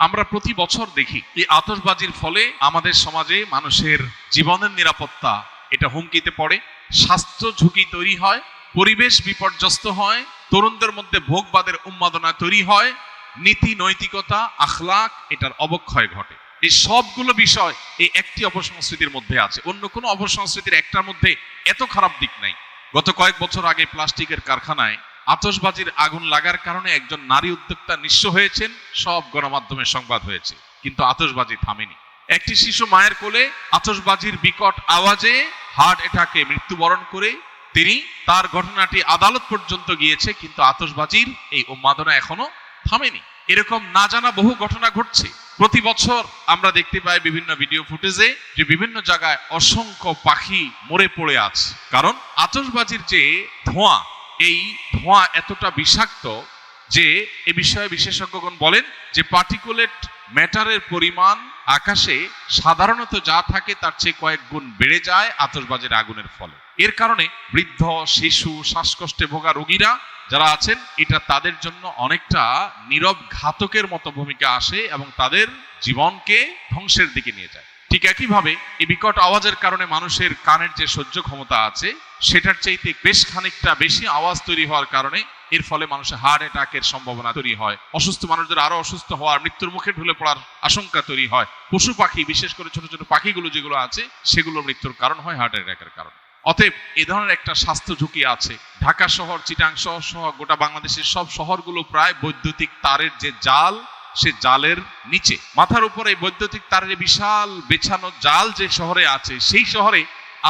আমরা প্রতি বছর দেখি এই আতশবাজির ফলে আমাদের সমাজে মানুষের জীবনের নিরাপত্তা এটা হুমকিতে পড়ে, স্বাস্থ্য ঝুঁকি তৈরি হয়, পরিবেশ বিপর্যস্ত হয়, তরুণদের মধ্যে ভোগবাদের উন্মাদনা তৈরি হয়, নীতি, নৈতিকতা, আখলাক এটার অবক্ষয় ঘটে। এই সবগুলো বিষয় এই একটি অপসংস্কৃতির মধ্যে আছে। অন্য কোনো অপসংস্কৃতির একটার মধ্যে এত খারাপ দিক নাই। গত কয়েক বছর আগে প্লাস্টিকের কারখানায় আতশবাজির আগুন লাগার কারণে একজন নারী উদ্যোক্তা নিঃস্ব হয়েছেন, সব গণমাধ্যমে সংবাদ হয়েছে, কিন্তু আতসবাজি থামেনি। একটি শিশু মায়ের কোলে আতশবাজির বিকট আওয়াজে হার্ট অ্যাটাকে মৃত্যুবরণ করে তিনি তার ঘটনাটি আদালত পর্যন্ত গিয়েছে, কিন্তু আতসবাজির এই উন্মাদনা এখনও থামেনি। এরকম না জানা বহু ঘটনা ঘটছে। প্রতি বছর আমরা দেখতে পাই বিভিন্ন ভিডিও ফুটেজে যে বিভিন্ন জায়গায় অসংখ্য পাখি মরে পড়ে আছে। কারণ আতশবাজির যে ধোঁয়া এই ধোঁয়া এতটা বিষাক্ত যে এ বিষয়ে বিশেষজ্ঞগণ বলেন যে পার্টিকুলেট ম্যাটারের পরিমাণ আকাশে সাধারণত যা থাকে তার চেয়ে কয়েক গুণ বেড়ে যায় আতশবাজির আগুনের ফলে। এর কারণে বৃদ্ধ, শিশু, শ্বাসকষ্টে ভোগা রোগীরা যারা আছেন, এটা তাদের জন্য অনেকটা নীরব ঘাতকের মতো ভূমিকা আসে এবং তাদের জীবনকে ধ্বংসের দিকে নিয়ে যায়। ঠিক একইভাবে এই বিকট আওয়াজের কারণে মানুষের কানের যে সহ্য ক্ষমতা আছে, সেটার চাইতে বেশ খানিকটা বেশি আওয়াজ তৈরি হওয়ার কারণে এর ফলে মানুষের হার্ট অ্যাটাকের সম্ভাবনা তৈরি হয়। অসুস্থ মানুষদের আরও অসুস্থ হওয়ার, মৃত্যুর মুখে ঢুলে পড়ার আশঙ্কা তৈরি হয়। পশু পাখি, বিশেষ করে ছোট ছোট পাখিগুলো যেগুলো আছে, সেগুলো মৃত্যুর কারণ হয় হার্ট অ্যাটাকের কারণ। অতএব এ ধরনের একটা স্বাস্থ্য ঝুঁকি আছে। ঢাকা শহর, চিটাং শহর সহ গোটা বাংলাদেশের সব শহরগুলো প্রায় বৈদ্যুতিক তারের যে জাল সে জালের নিচে। মাথার উপরে বৈদ্যুতিক তারের বিশাল বেছানো জাল যে শহরে আছে, সেই শহরে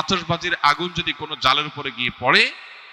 আতশবাজির আগুন যদি কোনো জালের উপরে গিয়ে পড়ে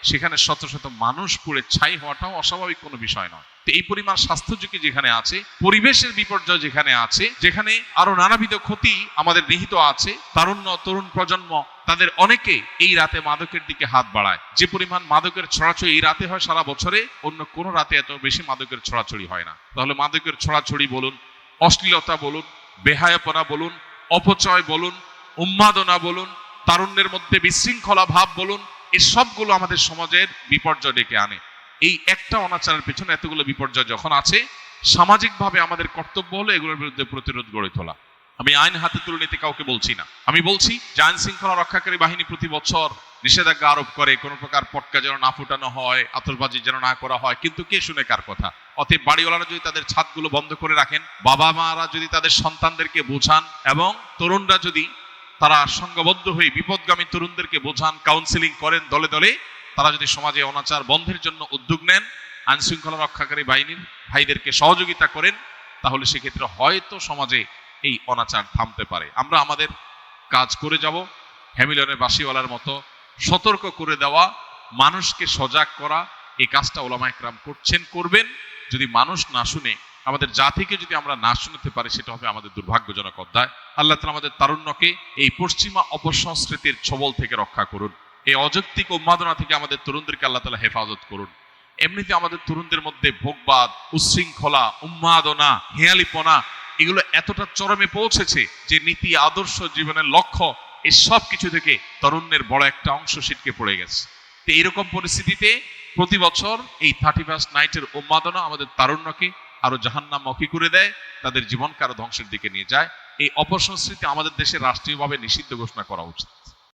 সেখানে শত শত মানুষ পুড়ে ছাই হওয়াটাও অস্বাভাবিক কোনো বিষয় নয়। তো এই পরিমাণ স্বাস্থ্য ঝুঁকি যেখানে আছে, পরিবেশের বিপর্যয় যেখানে আছে, যেখানে আরও নানাবিধ ক্ষতি আমাদের নিহিত আছে, তারুণ্য তরুণ প্রজন্ম তাদের অনেকে এই রাতে মাদকের দিকে হাত বাড়ায়। যে পরিমাণ মাদকের ছড়াছড়ি এই রাতে হয় সারা বছরে, অন্য কোনো রাতে এত বেশি মাদকের ছড়াছড়ি হয় না। তাহলে মাদকের ছড়াছড়ি বলুন, অশ্লীলতা বলুন, বেহায়াপনা বলুন, অপচয় বলুন, উন্মাদনা বলুন, তারুণ্যের মধ্যে বিশৃঙ্খলা ভাব বলুন এই সবগুলো আমাদের সমাজের বিপর্যয় ডেকে আনে। এই একটা অনাচারের পেছনে এতগুলো বিপর্যয় যখন আছে, সামাজিকভাবে আমাদের কর্তব্য হলো এগুলোর বিরুদ্ধে প্রতিরোধ গড়ে তোলা। আমি আইন হাতে তুলে নিতে কাউকে বলছি না। আমি বলছি, যে আইন শৃঙ্খলা রক্ষাকারী বাহিনী প্রতি বছর নিষেধাজ্ঞা আরোপ করে, কোনো প্রকার পটকা যেন না ফুটানো হয়, আতশবাজি যেন না করা হয়, কিন্তু কে শুনে কার কথা? অতএব বাড়িওয়ালারা যদি তাদের ছাদগুলো বন্ধ করে রাখেন বাবা মারা যদি তাদের সন্তানদেরকে বোঝান, এবং তরুণরা যদি তারা সংঘবদ্ধ হয়ে বিপদগামী তরুণদেরকে বোঝান কাউন্সিলিং করেন দলে দলে। তারা যদি সমাজে অনাচার বন্ধের জন্য উদ্যোগ নেন আইন শৃঙ্খলা রক্ষাকারী বাহিনীর ভাইদেরকে সহযোগিতা করেন, তাহলে সেক্ষেত্রে হয়তো সমাজে এই অনাচার থামতে পারে। আমরা আমাদের কাজ করে যাব, হ্যামিলনের বাসিওয়ালার মতো সতর্ক করে দেওয়া, মানুষকে সজাগ করা, এই কাজটা ওলামা একরাম করছেন, করবেন। যদি মানুষ না শুনে আমাদের জাতিকে যদি আমরা না শুনতে পারি, সেটা হবে আমাদের দুর্ভাগ্যজনক অধ্যায়। আল্লাহ তালা আমাদের তারুণ্যকে এই পশ্চিমা অপসংস্কৃতির ছবল থেকে রক্ষা করুন। এই অযৌক্তিক উন্মাদনা থেকে আমাদের তরুণদেরকে আল্লাহ তালা হেফাজত করুন। এমনিতে আমাদের তরুণদের মধ্যে ভোগবাদ উচ্ছৃঙ্খলা উন্মাদনা, হেয়ালিপনা, এগুলো এতটা চরমে পৌঁছেছে যে নীতি, আদর্শ, জীবনের লক্ষ্য এই সব কিছু থেকে তরুণের বড় একটা অংশ সিটকে পড়ে গেছে। তো এইরকম পরিস্থিতিতে প্রতি বছর এই থার্টি ফার্স্ট নাইটের উন্মাদনা আমাদের তারুণ্যকে আরও জাহান্নামুখী করে দেয়? তাদের জীবনকে আরও ধ্বংসের দিকে নিয়ে যায়। এই অপসংস্কৃতি আমাদের দেশে রাষ্ট্রীয়ভাবে নিষিদ্ধ ঘোষণা করা উচিত।